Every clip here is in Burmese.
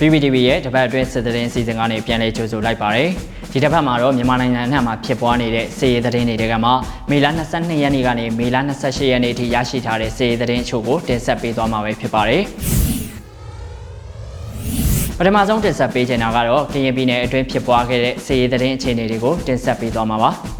PPTV ရဲ့တပတ်အတွင်းစစ်သတင်းစီစဉ်ကနေပြန်လည်ကြိုဆိုလိုက်ပါတယ်။ဒီတစ်ပတ်မှာတော့မြန်မာနိုင်ငံအနှံ့မှာဖြစ်ပွားနေတဲ့စစ်ရေးသတင်းတွေကမှမေလ22ရက်နေ့ကနေမေလ28ရက်နေ့ထိရရှိထားတဲ့စစ်ရေးသတင်းအချို့ကိုတင်ဆက်ပေးသွားမှာပဲဖြစ်ပါတယ်။ပထမဆုံးတင်ဆက်ပေးချင်တာကတော့ကရင်ပြည်နယ်အတွင်းဖြစ်ပွားခဲ့တဲ့စစ်ရေးသတင်းအခြေအနေတွေကိုတင်ဆက်ပေးသွားမှာပါ။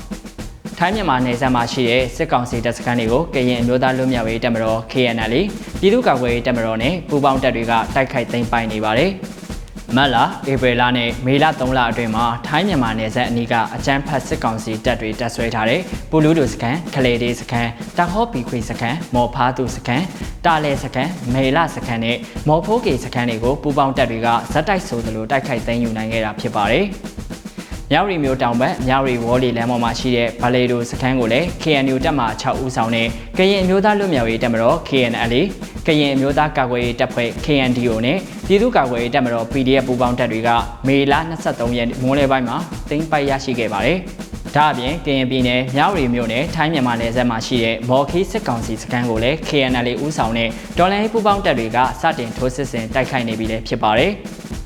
ထိုင်းမြန်မာနယ်စပ်မှာရှိတဲ့စစ်ကောင်စီတပ်စခန်းတွေကိုကရင်အမျိုးသားလူမျိုးရေးတပ်မတော် KNL ပြည်သူ့ကာကွယ်ရေးတပ်မတော်နဲ့ပူးပေါင်းတပ်တွေကတိုက်ခိုက်သိမ်းပိုက်နေပါတယ်။မတ်လဧပြီလနဲ့မေလ3လအတွင်းမှာထိုင်းမြန်မာနယ်စပ်အနီးကအကြမ်းဖက်စစ်ကောင်စီတပ်တွေတပ်ဆွဲထားတဲ့ပူလူဒိုစခန်း၊ခလေဒေးစခန်း၊တာဟောပီခွေစခန်း၊မော်ဖားတူစခန်း၊တာလဲစခန်း၊မေလစခန်းနဲ့မော်ဖိုးကေစခန်းတွေကိုပူပေါင်းတပ်တွေကဇက်တိုက်ဆိုသလိုတိုက်ခိုက်သိမ်းယူနိုင်ခဲ့တာဖြစ်ပါတယ်။ မြဝတီမြို့တောင်ဘက်မြဝတီဝေါ်လီလမ်းပေါ်မှာရှိတဲ့ဗလေဒိုစခန်းကိုလည်း KNU တပ်မှ6ဦးဆောင်တဲ့ကရင်အမျိုးသားလူမျိုးရေးတပ်မတော် KNL ကရင်အမျိုးသားကာကွယ်ရေးတပ်ဖွဲ့ KNDO နဲ့ပြည်သူ့ကာကွယ်ရေးတပ်မတော် PDF ပူးပေါင်းတပ်တွေကမေလ23ရက်မိုးလယ်ပိုင်းမှာတင်ပိုက်ရရှိခဲ့ပါတယ်။ဒါအပြင်ကရင်ပြည်နယ်မြဝတီမြို့နယ်ထိုင်းမြန်မာနယ်စပ်မှာရှိတဲ့မော်ခီစစ်ကောင်စီစခန်းကိုလည်း KNL ဦးဆောင်တဲ့ဒေါ်လာရေးပူးပေါင်းတပ်တွေကစတင်ထိုးစစ်ဆင်တိုက်ခိုက်နေပြီလည်းဖြစ်ပါတယ်။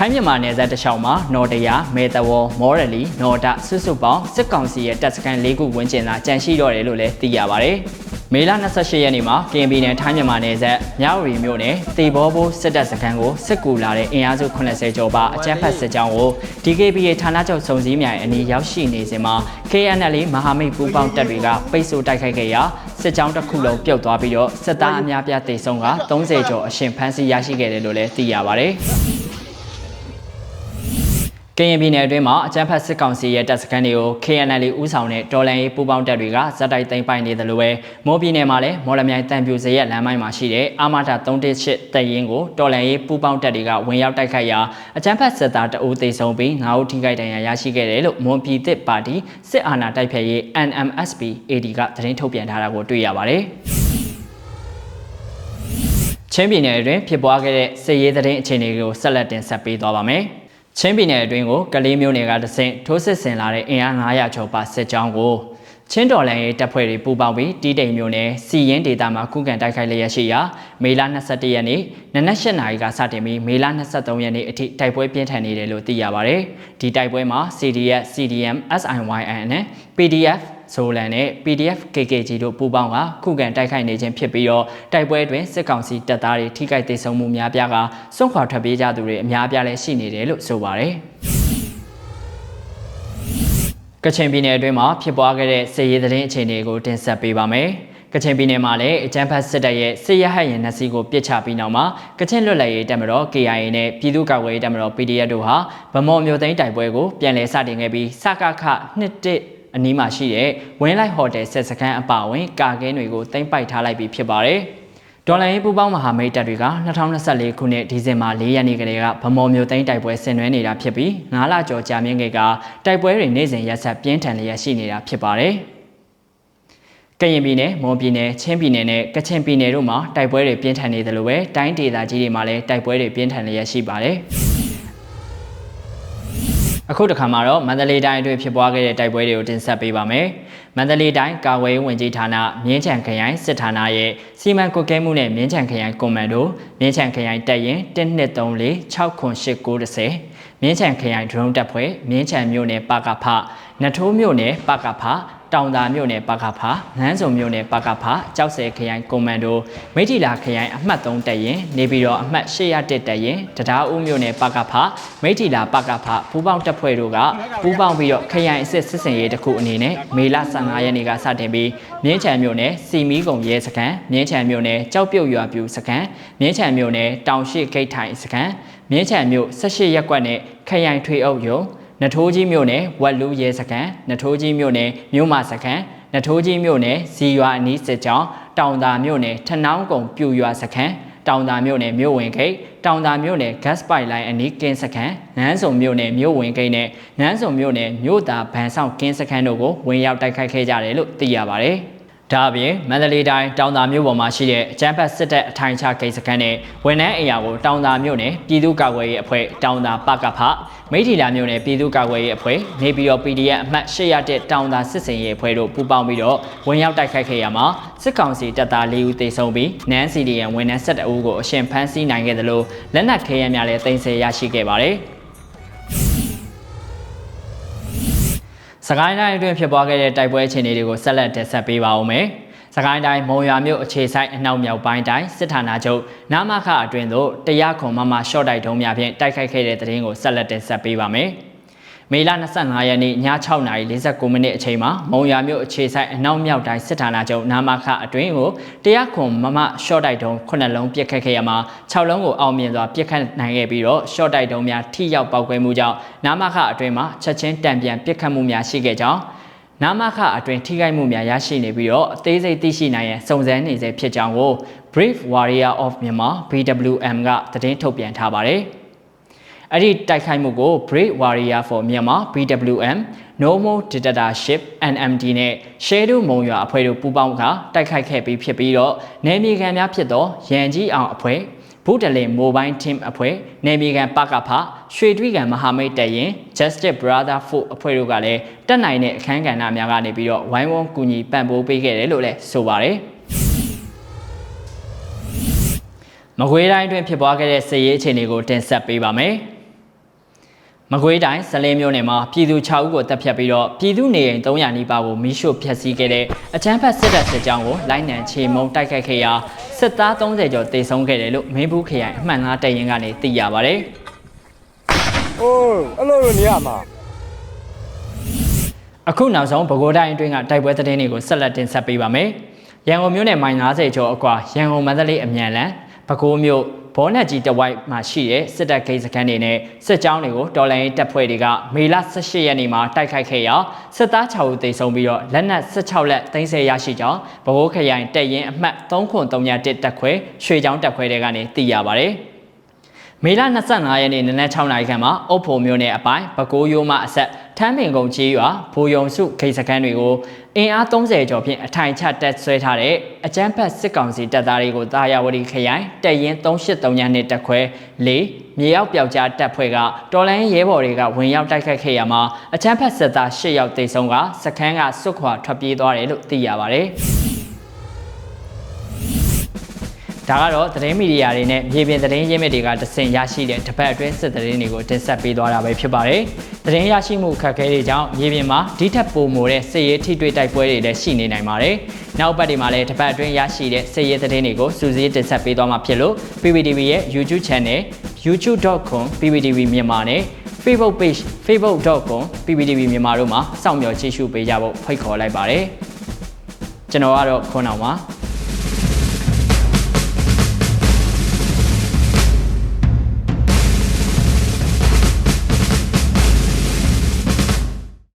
ထိုင်းမြန်မာနယ်စပ်တစ်လျှောက်မှာနော်တရာမေတဝေါ်မော်ရလီနော်ဒဆွတ်ဆွတ်ပေါင်းစစ်ကောင်စီရဲ့တပ်စခန်း၄ခုဝန်းကျင်သာကြန့်ရှိတော့တယ်လို့လည်းသိရပါတယ်။မေလ28ရက်နေ့မှာကရင်ပြည်နယ်ထိုင်းမြန်မာနယ်စပ်မြဝတီမြို့နယ်တေဘောဘိုးစစ်တပ်စခန်းကိုစစ်ကူလာတဲ့အင်အားစု80ကျော်ပါအကြမ်းဖက်စစ်ကြောင်းကို DKBA ဌာနချုပ်စုံစည်းမြိုင်အနီးရောက်ရှိနေစဉ်မှာ KNL မဟာမိတ်ပူးပေါင်းတပ်တွေကပိတ်ဆို့တိုက်ခိုက်ခဲ့ရာစစ်ကြောင်းတစ်ခုလုံးပြုတ်သွားပြီးတော့စစ်သားအများပြားတေဆုံးက30ကျော်အရှင်ဖမ်းဆီးရရှိခဲ့တယ်လို့လည်းသိရပါတယ်။ ကရင်ပြည်နယ်အတွင်းမှာအကြမ်းဖက်စစ်ကောင်စီရဲ့တပ်စခန်းတွေကို KNL ဦးဆောင်တဲ့တော်လန်ရေးပူးပေါင်းတပ်တွေကဇက်တိုက်သိမ်းပိုက်နေတယ်လို့ပဲမိုးပြည်နယ်မှာလည်းမော်လမြိုင်တန်ပြူစရက်လမ်းမိုင်းမှာရှိတဲ့အာမတာ318တပ်ရင်းကိုတော်လန်ရေးပူးပေါင်းတပ်တွေကဝင်ရောက်တိုက်ခိုက်ရာအကြမ်းဖက်စစ်သားတအုပ်သေဆုံးပြီး9ဦးထိခိုက်ဒဏ်ရာရရှိခဲ့တယ်လို့မွန်ပြည်သစ်ပါတီစစ်အာဏာတိုက်ဖျက်ရေး NMSP AD ကသတင်းထုတ်ပြန်ထားတာကိုတွေ့ရပါတယ်ချင်းပြည်နယ်အတွင်းဖြစ်ပွားခဲ့တဲ့စစ်ရေးသတင်းအခြေအနေကိုဆက်လက်တင်ဆက်ပေးသွားပါမယ်။ ချင်းပြည်နယ်အတွင်းကိုကလေးမျိုးနယ်ကတဆင့်ထိုးစစ်ဆင်လာတဲ့အင်အား900ကျော်ပါစစ်ကြောင်းကိုချင်းတော်လန်ရေးတပ်ဖွဲ့တွေပူးပေါင်းပြီးတီးတိမ်မျိုးနယ်စီရင်ဒေတာမှာခုခံတိုက်ခိုက်လျက်ရှိရာမေလ21ရက်နေ့နနက်၈နာရီကစတင်ပြီးမေလ23ရက်နေ့အထိတိုက်ပွဲပြင်းထန်နေတယ်လို့သိရပါဗျ။ဒီတိုက်ပွဲမှာ CDF, CDM, SIYN နဲ့ PDF ဆိုလန်နဲ့ PDF KKG တို့ပူးပေါင်းကခုခံတိုက်ခိုက်နေခြင်းဖြစ်ပြီးတော့တိုက်ပွဲတွင်စစ်ကောင်စီတပ်သားတွေထိခိုက်ဒေဆုံးမှုများပြားကစွန့်ခွာထွက်ပြေးကြသူတွေအများပြားလည်းရှိနေတယ်လို့ဆိုပါတယ်ကချင်ပြည်နယ်အတွင်းမှာဖြစ်ပွားခဲ့တဲ့စစ်ရေးသတင်းအခြေအနေကိုတင်ဆက်ပေးပါမယ်။ကချင်ပြည်နယ်မှာလည်းအကြမ်းဖက်စစ်တပ်ရဲ့စစ်ရဟတ်ရင်နှစီကိုပစ်ချပြီးနောက်မှာကချင်လွတ်လပ်ရေးတပ်မတော် KIA နဲ့ပြည်သူ့ကာကွယ်ရေးတပ်မတော် PDF တို့ဟာဗမော်မျိုးသိန်းတိုက်ပွဲကိုပြန်လည်စတင်ခဲ့ပြီးစကခ21 အနီးမှာရှိတဲ့ဝင်းလိုက်ဟိုတယ်ဆက်စခန်းအပါအဝင်ကာကင်းတွေကိုတင်ပိုက်ထားလိုက်ပြီးဖြစ်ပါတယ်။ဒေါ်လာရေးပူပေါင်းမဟာမိတ်တပ်တွေက2024ခုနှစ်ဒီဇင်ဘာ4ရက်နေ့ကလေးကဗမော်မျိုးသိန်းတိုက်ပွဲဆင်နွှဲနေတာဖြစ်ပြီး9လကျော်ကြာမြင့်ခဲ့ကတိုက်ပွဲတွေနေ့စဉ်ရက်ဆက်ပြင်းထန်လျက်ရှိနေတာဖြစ်ပါတယ်။ကရင်ပြည်နယ်၊မွန်ပြည်နယ်၊ချင်းပြည်နယ်နဲ့ကချင်ပြည်နယ်တို့မှာတိုက်ပွဲတွေပြင်းထန်နေတယ်လို့ပဲတိုင်းဒေသကြီးတွေမှာလည်းတိုက်ပွဲတွေပြင်းထန်လျက်ရှိပါတယ်။ အခုတစ်ခါမှာတော့မန္တလေးတိုင်းအတွင်းဖြစ်ပွားခဲ့တဲ့တိုက်ပွဲတွေကိုတင်ဆက်ပေးပါမယ်။မန္တလေးတိုင်းကာကွယ်ရေးဝန်ကြီးဌာနမြင်းချံခရိုင်စစ်ဌာနရဲ့စီမံကွပ်ကဲမှုနဲ့မြင်းချံခရိုင်ကွန်မန်ဒိုမြင်းချံခရိုင်တပ်ရင်1234 69890မြင်းချံခရိုင်ဒရုန်းတပ်ဖွဲ့မြင်းချံမြို့နယ်ပကဖနထိုးမြို့နယ်ပကဖ တောင်သာမြို့နယ်ပကဖငန်းစုံမြို့နယ်ပကဖကြောက်စဲခရိုင်ကွန်မန်ဒိုမိထီလာခရိုင်အမှတ်3တပ်ရင်နေပြည်တော်အမှတ်801တပ်ရင်တရားဦးမြို့နယ်ပကဖမိထီလာပကဖပူးပေါင်းတပ်ဖွဲ့တို့ကပူးပေါင်းပြီးတော့ခရိုင်အစစ်စစ်စင်ရေးတစ်ခုအနေနဲ့မေလ15ရက်နေ့ကစတင်ပြီးမြင်းချံမြို့နယ်စီမီကုံရဲစခန်းမြင်းချံမြို့နယ်ကြောက်ပြုတ်ရွာပြူစခန်းမြင်းချံမြို့နယ်တောင်ရှိဂိတ်ထိုင်စခန်းမြင်းချံမြို့18ရက်ကွက်နဲ့ခရိုင်ထွေအုပ်ယုံ နထိုးကြီးမြို့နယ်ဝက်လူရဲစခန်းနထိုးကြီးမြို့နယ်မြို့မစခန်းနထိုးကြီးမြို့နယ်ဇီရွာအနီးစစ်ကြောင်းတောင်သာမြို့နယ်ထနောင်းကုံပြူရွာစခန်းတောင်သာမြို့နယ်မြို့ဝင်ဂိတ်တောင်သာမြို့နယ် gas pipeline အနီးကင်းစခန်းနန်းစုံမြို့နယ်မြို့ဝင်ဂိတ်နဲ့နန်းစုံမြို့နယ်မြို့သာဗန်ဆောင်ကင်းစခန်းတို့ကိုဝင်ရောက်တိုက်ခိုက်ခဲ့ကြတယ်လို့သိရပါတယ်။ ဒဒါအပြင်မန္တလေးတိုင်းတောင်သာမြို့ပေါ်မှာရှိတဲ့အကျန်းဖတ်စစ်တပ်အထိုင်ချဂိတ်စခန်းနဲ့ဝန်ထမ်းအိမ်ယာကိုတောင်သာမြို့နယ်ပြည်သူ့ကာကွယ်ရေးအဖွဲ့တောင်သာပကဖမိထီလာမြို့နယ်ပြည်သူ့ကာကွယ်ရေးအဖွဲ့နေပြည်တော် PDF အမှတ်801တောင်သာစစ်စင်ရေးအဖွဲ့တို့ပူးပေါင်းပြီးတော့ဝင်ရောက်တိုက်ခိုက်ခဲ့ရမှာစစ်ကောင်စီတပ်သား၄ဦးသေဆုံးပြီးနန်းစီဒီယန်ဝန်ထမ်း12ဦးကိုအရှင်ဖမ်းဆီးနိုင်ခဲ့တယ်လို့လက်နက်ခဲယမ်းများလည်းတင်ဆက်ရရှိခဲ့ပါတယ် စကိုင်းတိုင်းအတွင်းဖြစ်ပွားခဲ့တဲ့တိုက်ပွဲအခြေအနေတွေကိုဆက်လက်တင်ဆက်ပေးပါဦးမယ်။စကိုင်းတိုင်းမုံရွာမြို့အခြေဆိုင်အနောက်မြောက်ပိုင်းတိုင်းစစ်ဌာနချုပ်နာမခအတွင်းသို့တရားခွန်မမရှော့တိုက်တုံးများဖြင့်တိုက်ခိုက်ခဲ့တဲ့တဲ့ရင်ကိုဆက်လက်တင်ဆက်ပေးပါမယ်။ မေလ25ရက်နေ့ည6:49မိနစ်အချိန်မှာမုံရွာမြို့အခြေဆိုင်အနောက်မြောက်တိုင်းစစ်ဌာနချုပ်နာမခအတွင်းကိုတရားခွန်မမရှော့တိုက်တုံး9လုံးပြစ်ခတ်ခဲ့ရမှာ6လုံးကိုအောင်မြင်စွာပြစ်ခတ်နိုင်ခဲ့ပြီးတော့ရှော့တိုက်တုံးများထိရောက်ပောက်ကွဲမှုကြောင့်နာမခအတွင်းမှာချက်ချင်းတံပြန်ပြစ်ခတ်မှုများရှိခဲ့ကြောင်းနာမခအတွင်ထိခိုက်မှုများရရှိနေပြီးတော့အသေးစိတ်သိရှိနိုင်ရန်စုံစမ်းနေစေဖြစ်ကြောင်းကို Brave Warrior of Myanmar BWM ကသတင်းထုတ်ပြန်ထားပါတယ်။ အဲ့ဒီတိုက်ခိုက်မှုကို Brave Warrior for Myanmar BWM No More Dictatorship NMD နဲ့ Shadow မုံရွာအဖွဲ့တို့ပူးပေါင်းကတိုက်ခိုက်ခဲ့ပြီးဖြစ်ပြီးတော့နယ်မြေခံများဖြစ်သောရန်ကြီးအောင်အဖွဲ့ဘုဒ္ဓလင် Mobile Team အဖွဲ့နယ်မြေခံပကဖရွှေတွိကန်မဟာမိတ်တရင် Justice Brother Foot အဖွဲ့တို့ကလည်းတက်နိုင်တဲ့အခန်းကဏ္ဍများကနေပြီးတော့ဝိုင်းဝန်းကူညီပံ့ပိုးပေးခဲ့တယ်လို့လည်းဆိုပါတယ်မကွေးတိုင်းအတွင်းဖြစ်ပွားခဲ့တဲ့စစ်ရေးအခြေအနေကိုတင်ဆက်ပေးပါမယ်။ မကွေးတိုင်းဇလင်းမြို့နယ်မှာပြည်သူ6ဦးကိုတပ်ဖြတ်ပြီးတော့ပြည်သူနေအိမ်300နီးပါးကိုမိရှို့ဖျက်ဆီးခဲ့တဲ့အကြမ်းဖက်စစ်တပ်စစ်ကြောင်းကိုလိုက်နံချေမုံတိုက်ခိုက်ခဲ့ရာစစ်သား30ကျော်တေဆုံးခဲ့တယ်လို့မင်းဘူးခရိုင်အမှတ်9တပ်ရင်းကနေသိရပါဗျ။အိုးအဲ့လိုလိုနေရမှာအခုနောက်ဆုံးပဲခူးတိုင်းအတွင်းကတိုက်ပွဲသတင်းတွေကိုဆက်လက်တင်ဆက်ပေးပါမယ်။ရန်ကုန်မြို့နယ်မိုင်90ကျော်အကွာရန်ကုန်မန္တလေးအမြန်လန်ပဲခူးမြို့ ဘောနက်ကြီးတဝိုက်မှာရှိတဲ့စစ်တပ်ဂိတ်စခန်းတွေနဲ့စစ်ကြောင်းတွေကိုတော်လိုင်းတပ်ဖွဲ့တွေကမေလ18ရက်နေ့မှာတိုက်ခိုက်ခဲ့ရာစစ်သား6ဦးသေဆုံးပြီးတော့လက်နက်16လက်သိမ်းဆည်းရရှိကြောင်းဗဟိုခရိုင်တပ်ရင်းအမှတ်303တပ်ခွဲရွှေချောင်းတပ်ခွဲတွေကနေသိရပါတယ်။ မေလ25ရက်နေ့နနက်6နာရီခန့်မှာအုပ်ဖို့မျိုးနယ်အပိုင်းပဲကိုးရိုးမအဆက်ထမ်းပင်ကုန်းကြီးရွာဘူယုံစုဂိတ်စခန်းတွေကိုအင်အား30ကျော်ဖြင့်အထိုင်ချတက်ဆွဲထားတဲ့အကြမ်းဖက်စစ်ကောင်စီတပ်သားတွေကိုတာယာဝတီခရိုင်တရင်383ညနှစ်တက်ခွဲ၄မြေရောက်ပျောက်ကြားတပ်ဖွဲ့ကတော်လိုင်းရဲဘော်တွေကဝင်ရောက်တိုက်ခိုက်ခဲ့ရမှာအကြမ်းဖက်စစ်သား၈ယောက်သေဆုံးကစခန်းကစွတ်ခွာထွက်ပြေးသွားတယ်လို့သိရပါတယ်။ ဒါကတော့သတင်းမီဒီယာတွေနဲ့မြေပြင်သတင်းရင်းမြစ်တွေကတဆင့်ရရှိတဲ့တပတ်အတွင်းစစ်သတင်းတွေကိုတင်ဆက်ပေးသွားတာပဲဖြစ်ပါတယ်။သတင်းရရှိမှုခက်ခဲတွေကြောင့်မြေပြင်မှာဒီထက်ပိုမိုတဲ့စစ်ရေးထိတွေ့တိုက်ပွဲတွေလည်းရှိနေနိုင်ပါတယ်။နောက်ပတ်တွေမှာလည်းတပတ်အတွင်းရရှိတဲ့စစ်ရေးသတင်းတွေကိုစူးစီးတင်ဆက်ပေးသွားမှာဖြစ်လို့ PPTV ရဲ့ YouTube Channel youtube.com PPTV မြန်မာနဲ့ Facebook page facebook.com PPTV မြန်မာတို့မှာစောင့်မျှော်ကြည့်ရှုပေးကြဖို့ဖိတ်ခေါ်လိုက်ပါတယ်။ကျွန်တော်ကတော့ခွန်အောင်ပါ။